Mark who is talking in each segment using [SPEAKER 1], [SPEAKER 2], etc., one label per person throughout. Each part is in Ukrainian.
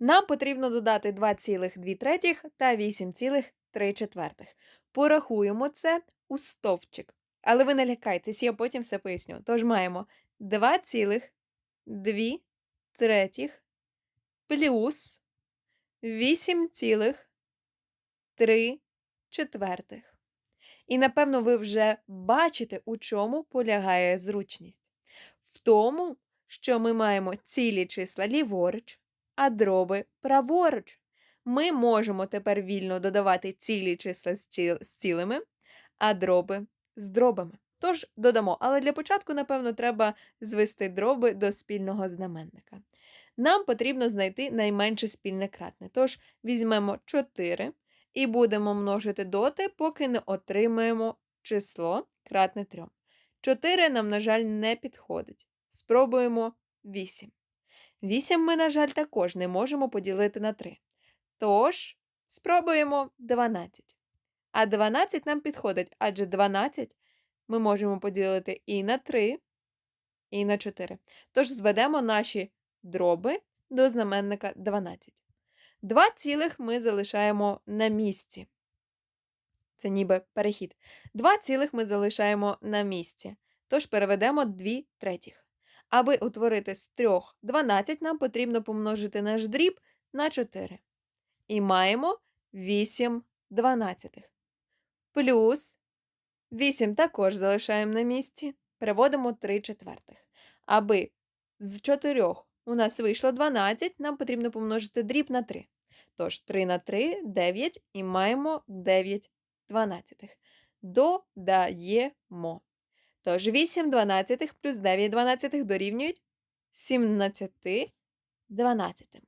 [SPEAKER 1] Нам потрібно додати 2,2 третіх та 8,3 четвертих. Порахуємо це у стовпчик. Але ви не лякайтесь, я потім все поясню. Тож маємо 2,2 третіх плюс 8,3 четвертих. І, напевно, ви вже бачите, у чому полягає зручність. В тому, що ми маємо цілі числа ліворуч, а дроби праворуч. Ми можемо тепер вільно додавати цілі числа з цілими, а дроби з дробами. Тож додамо, але для початку, напевно, треба звести дроби до спільного знаменника. Нам потрібно знайти найменше спільне кратне. Тож візьмемо 4 і будемо множити доти, поки не отримаємо число кратне 3. 4 нам, на жаль, не підходить. Спробуємо 8. 8 ми, на жаль, також не можемо поділити на 3. Тож спробуємо 12. А 12 нам підходить, адже 12 ми можемо поділити і на 3, і на 4. Тож зведемо наші дроби до знаменника 12. Два цілих ми залишаємо на місці. Це ніби перехід. Два цілих ми залишаємо на місці. Тож переведемо 2 третіх. Аби утворити з 3 12, нам потрібно помножити наш дріб на 4. І маємо 8 дванадцятих. Плюс 8 також залишаємо на місці. Переводимо 3 четвертих. Аби з 4 у нас вийшло 12, нам потрібно помножити дріб на 3. Тож 3 на 3 9 і маємо 9 дванадцятих. Додаємо. Тож 8 дванадцятих плюс 9 дванадцятих дорівнюють 17 дванадцятим.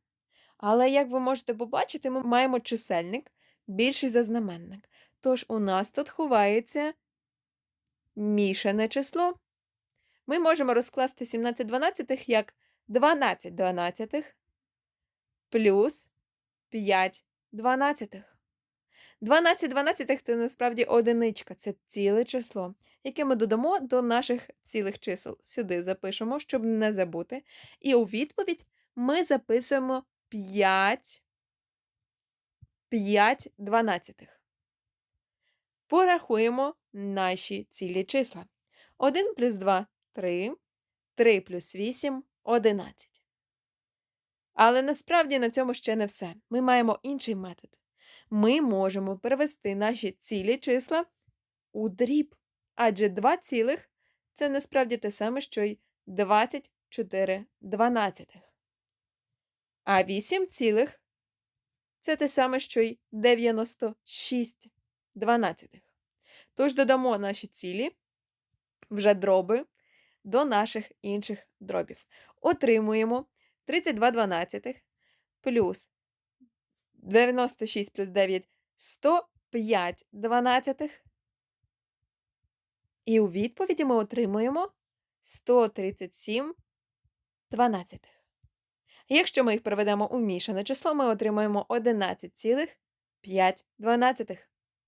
[SPEAKER 1] Але, як ви можете побачити, ми маємо чисельник більший за знаменник. Тож у нас тут ховається мішане число. Ми можемо розкласти 17 дванадцятих як 12 дванадцятих плюс 5 дванадцятих. 12 дванадцятих – це насправді одиничка, це ціле число, яке ми додамо до наших цілих чисел. Сюди запишемо, щоб не забути. І у відповідь ми записуємо 5, 5 дванадцятих. Порахуємо наші цілі числа. 1 плюс 2 – 3, 3 плюс 8 – 11. Але насправді на цьому ще не все. Ми маємо інший метод. Ми можемо перевести наші цілі числа у дріб. Адже 2 цілих – це насправді те саме, що й 24 дванадцятих. А 8 цілих – це те саме, що й 96 дванадцятих. Тож додамо наші цілі, вже дроби, до наших інших дробів. Отримуємо 32 дванадцятих плюс 96 плюс 9 – 105 дванадцятих. І у відповіді ми отримуємо 137 дванадцятих. Якщо ми їх проведемо у мішане число, ми отримаємо 11,5 дванадцятих.